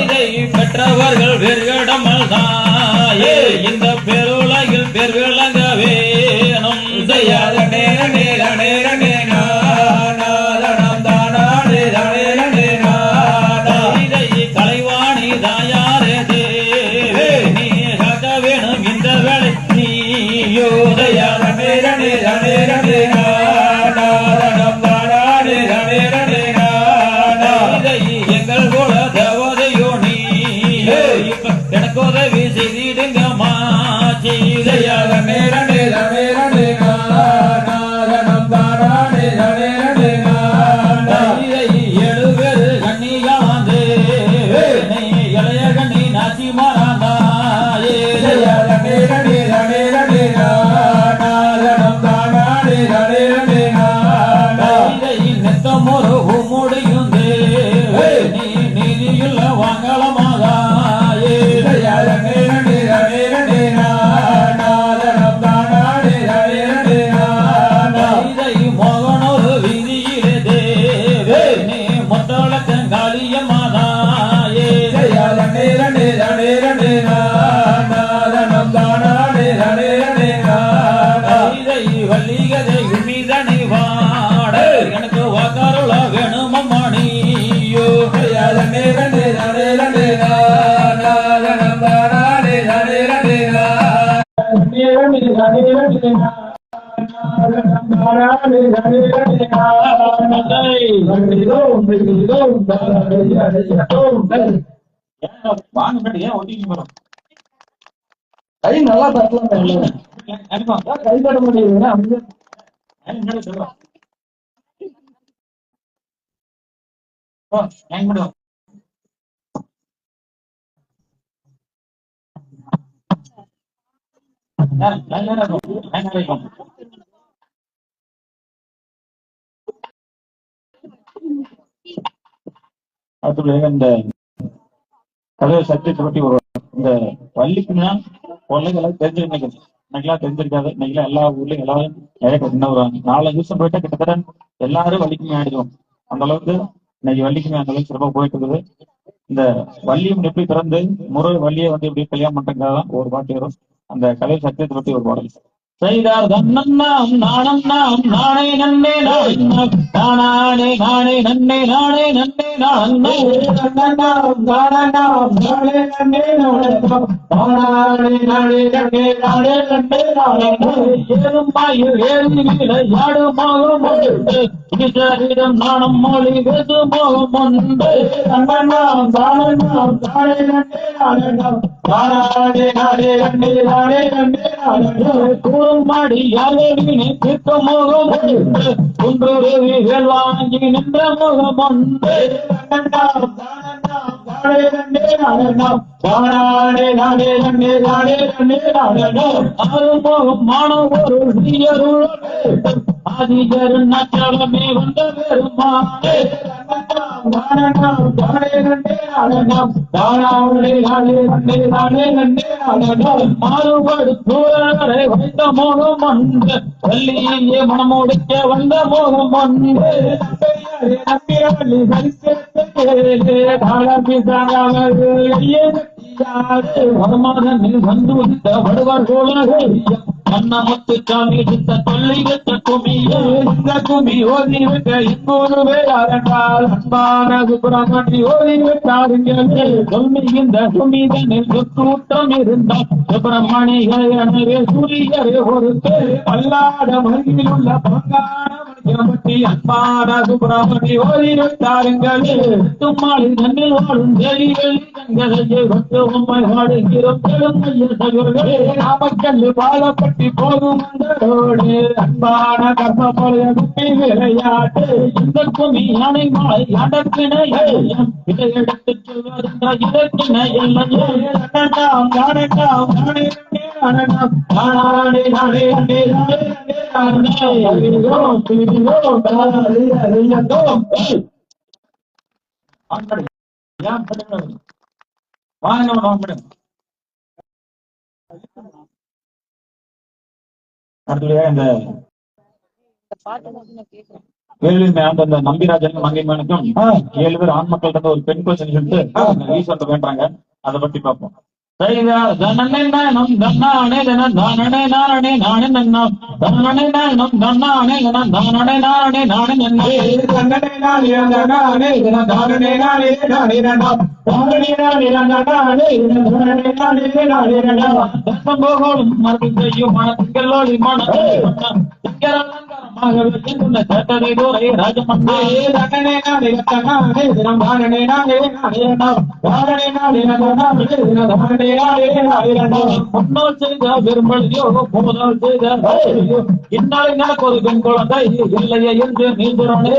இதை பெற்றவர்கள் வேர்கடமல் தான் இந்த பேர் கை நல்லா தட்டலாம். கை தட்ட முடியுதுன்னா சொல்றோம் இந்த கதவை சத்தியத்தை பற்றி ஒரு இந்த பள்ளிக்குன்னா பிள்ளைகளை தெரிஞ்சு இன்னைக்கெல்லாம் தெரிஞ்சிருக்காது இன்னைக்கெல்லாம் எல்லா ஊர்லயும் எல்லாரும் நிறைய கட்டினா வருவாங்க நாலஞ்சு வருஷம் போயிட்டா கிட்டத்தட்ட எல்லாரும் வள்ளிக்குமே ஆயிடுவோம் அந்த அளவுக்கு இன்னைக்கு வள்ளிக்குமே அந்த அளவுக்கு சிறப்பாக போயிட்டு இருக்குது இந்த வள்ளியும் எப்படி திறந்து முறை வள்ளியை வந்து எப்படி கல்யாணம் பண்றதுக்காக ஒரு பாட்டு வரும். அந்த கலை சத்தியத்தை பத்தி ஒரு பாடல் செய்தார் தன்னண்ணாம் நாணண்ணாம் நானே நன்னே நானே நன்னே நானே நானே நன்னே நானே நன்னே நானே நாணம் மொழி வெது மோகம் உண்டு. நானே நானே நானே கூறுமாடி யாரினை தீர்க்க முகம் உண்டு ஒன்று வாங்கி நின்ற முகம் உண்டு தானே நானே நன்னே நானே நன்னே நானே ஆறுமுகம் மாணவ ஒரு நீயருள் ஆதிஜர் நச்சலமே வந்த பெருமானே. மாறுபடு சூழலை வைத்த மோகம் ஒன்று வள்ளியே மனமுடிக்க வந்த மோகம் ஒன்று வருமானத்தில் வந்து விட்ட வடுவர் கோலகை அன்னமுத்து சாமி சித்த தொல்லை வெட்ட குமிய இந்த குமி ஓதி விட்ட இப்போது வேறாரண்டால் அன்பான சுப்பிரமணி ஓதி விட்டாருங்களே சொல்லி இந்த இருந்தால் சூரியரே ஒருத்தே பல்லாட மருகில் உள்ள பங்கான மணியமட்டி அன்பான சுப்பிரமணி ஓதி விட்டாருங்களே தும்மாளி நன்னில் வாழும் தேவிகள் தங்களையே கொண்டு உம்மை வாடுகிறோம். பெருமைய சகோதரே நாமக்கல் வாழப்பட்டி போகும் அந்தரோடு அன்பான கர்மபலைய குட்டி விளையாட்டு இந்த குமி யானை மாலை அடக்கிணையம் இதை எடுத்துச் சொல்வதென்ற இதற்கிணை இல்லையே அடண்டாம் காணண்டாம் காணே இந்த வேலூர் அந்த அந்த நம்பிராஜன் மங்கைமானுக்கும் ஏழு பேர் ஆண் மக்கள் ஒரு பெண் கோச்சன் சொல்லிட்டு வேண்டாங்க அதை பத்தி பார்ப்போம் தைவா தனனே நானம் தன்னானே தன தானனே நானே நானே நன்னா தனனே நானம் தன்னானே தன தானனே நானே நானே நன்னா தன்னனே நானே தானனே நானே தானனே நானே நானே இதன தானனே நானே நானே நானே தசம்போகோளும் மறுபடி செய்யும் மனத்திங்களோடி மன திங்கரலங்காரமாக வைக்கின்ற சட்டரை தோரை ராஜமன்னா தன்னனே நானே நானே இதன தானனே நானே நானே நானே தானனே நானே நானே இதன தானனே நானே நானே நானே முன்னோர் செய்த பெரும்பழியோ ஒரு பெண் குழந்தை இல்லையே என்று நீந்துறனே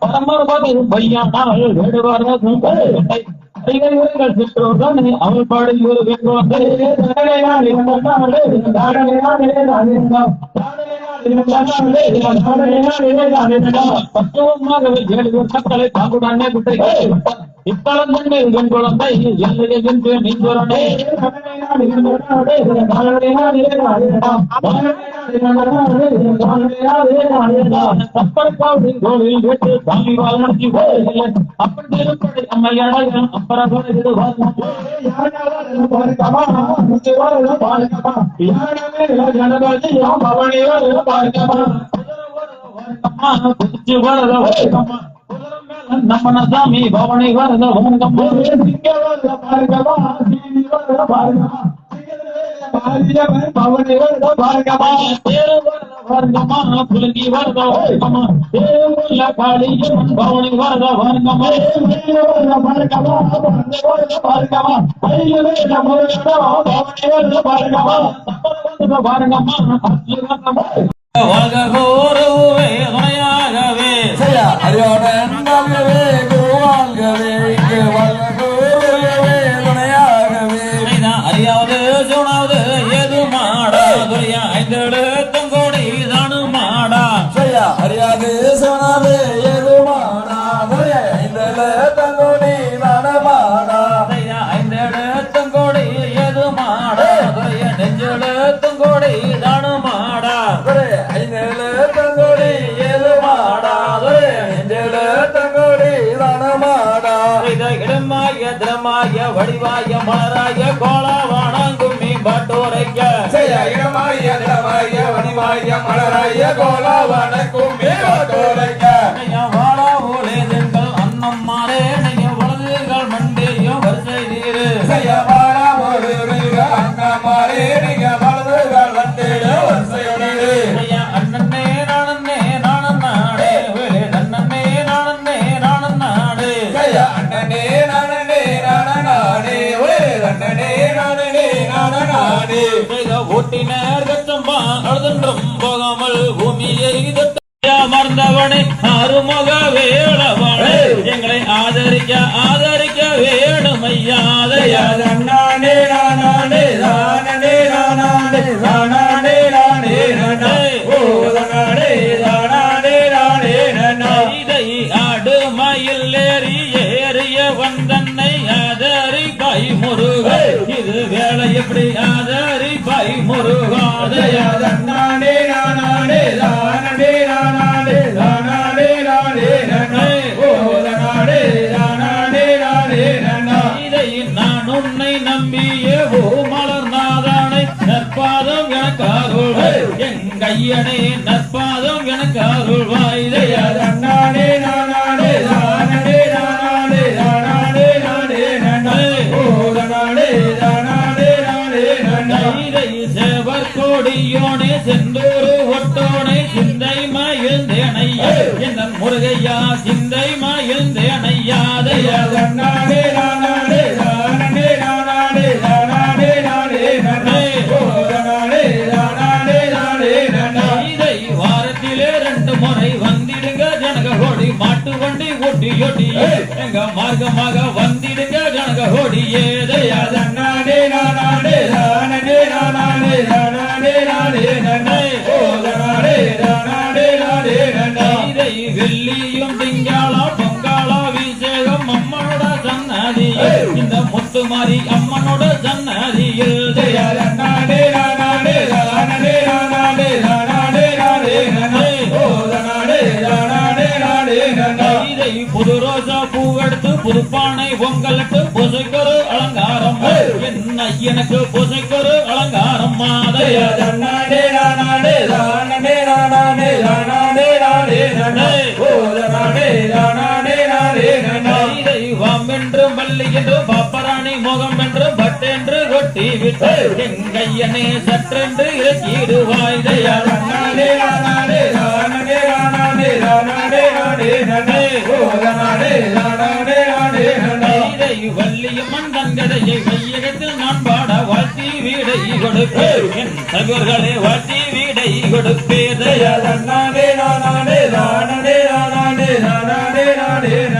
பரம்பரை பையன் கைகள் சிற்றோர்தான் அவள் பாடல் ஒரு பெண் குழந்தை பக்குவமாக ஏழு மக்களை தாங்குடானே குட்டை இத்தளம் தன்னை பெண் குழந்தை இல்லையே என்று நீந்துறனே கப்பற்காவின் கோவில் விட்டு சாமி வாழ்நடத்தி போகவில்லை அப்படி இருப்பதை அம்மையான அப்பறகோடு குதிச்சு வரத ஓங்கம்மா பவனி வாழ்க கோருவே துணையாகவே திரமாய வடிவாய மலராய கோலாவாணங்கும் மேம்பாட்டோரைக்க செய்ய இடமாய இடமாய வடிவாய மலராய கோலாவன கும்மி கோட்டோரைக்க வாழா ஓலே தெங்கள் அன்னம் மாறே நெய்ய வலதுகள் மண்டேயும் வரிசை நீரு. வாழா அங்கமாரே நீங்க நானே ஓட்டினர் கச்சம்பா அழுதன்றும் போகாமல் பூமியை தொட்டு அமர்ந்தவனே. அருமுக வேளவனே எங்களை ஆதரிக்க ஆதரிக்க வேணும் முருக இது வேலை எப்படி? ஆதரி கை முருகாதயா நானே நானே நானே நானே நானே நானே நானே. ஓ நானே நானே நானே நானே. இதை நான் உன்னை நம்பிய ஓ மலர்நாதானை நற்பாதம் எனக்கு அருள்வாய். எங்கையனே நற்பாதம் எனக்கு அருள்வாய். இதையா சேவர் ஜன்னாரி அம்மனோட ஜன்னாரியில் புது ரோஜா பூவெடுத்து புதுப்பானை பொங்கலுக்கு புசைக்கொரு அலங்காரம் என்ன எனக்கு புசைக்கொரு அலங்காரம் மாதையா ஜன்னாடே நாடே நாடே நாடே நாடே நாடே நாடே நாடே நாடே நாடே மல்லி என்று பாப்பராணி முகம் என்று பட்டென்று கொட்டி விட்டு எங்கையனே சற்றென்று இறக்கிடுவாய் தயா தன்னாடே நானாடே தானடே நானாடே தானாடே நாடே நன்னே ஓ தன்னாடே தானாடே நாடே நன்னே வள்ளியம்மன் தங்கதையை வையகத்தில் நான் பாட வாழ்த்தி வீடை கொடுப்பேன் என் சகோர்களே வாழ்த்தி வீடை தானடே நானாடே தானாடே நாடே நன்னே ஓ தன்னாடே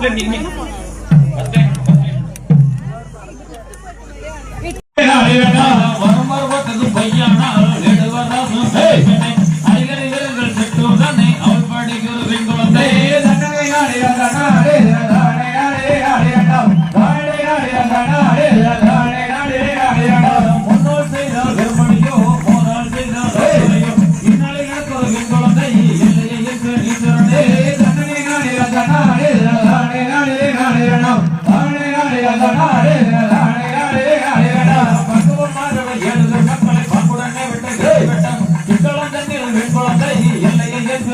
Gracias.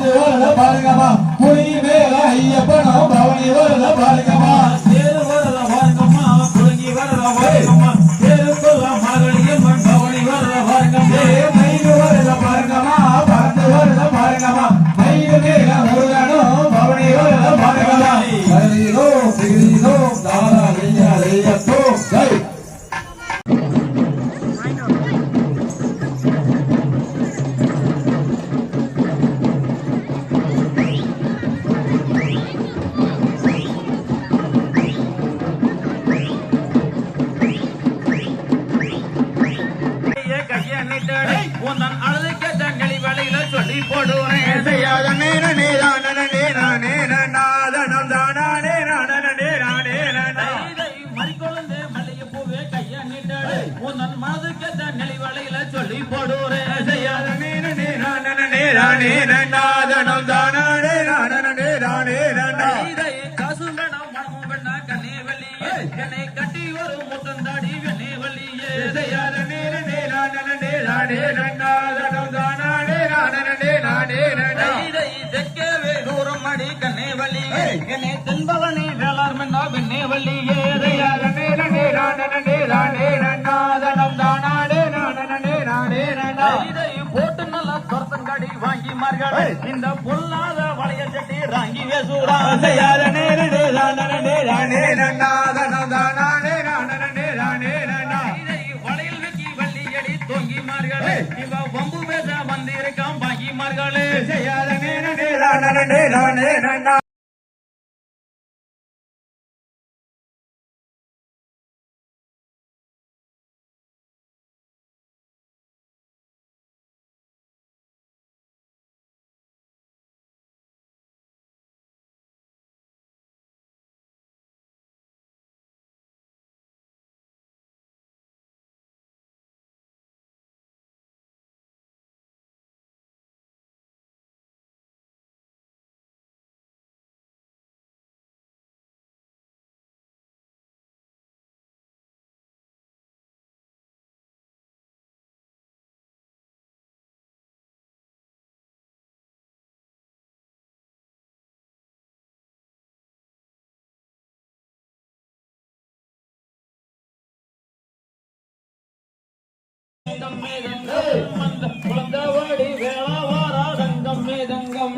தேரு பாருங்கம்மா. இதை காசு வேணாம் மனமும் வேணா கண்ணே வள்ளியே. என்னை கட்டி ஒரு முத்தந்தாடி வெண்ணே வள்ளியே. செய்யாத இதை தெற்கவே தூரம் அடி கண்ணே வள்ளியே. என்னை தென்பவனி வேளார் மன்னா வெண்ணே வள்ளியே. செய்யாத இதை போட்டு நல்லா சொர்த்தங்காடி வாங்கி மார்கள் இந்த பொல்லாத வளைய சட்டி ராங்கி வேசூடா. செய்யாத இதை வளையல் வெக்கி வள்ளியடி தொங்கிமார்களே இவ வம்பு பேச வந்திருக்கான் பாங்கிமார்களே செய்யாத தங்கம் மேதங்கம் குழந்தவாடி வேளாவாரா தங்கம் மேதங்கம்.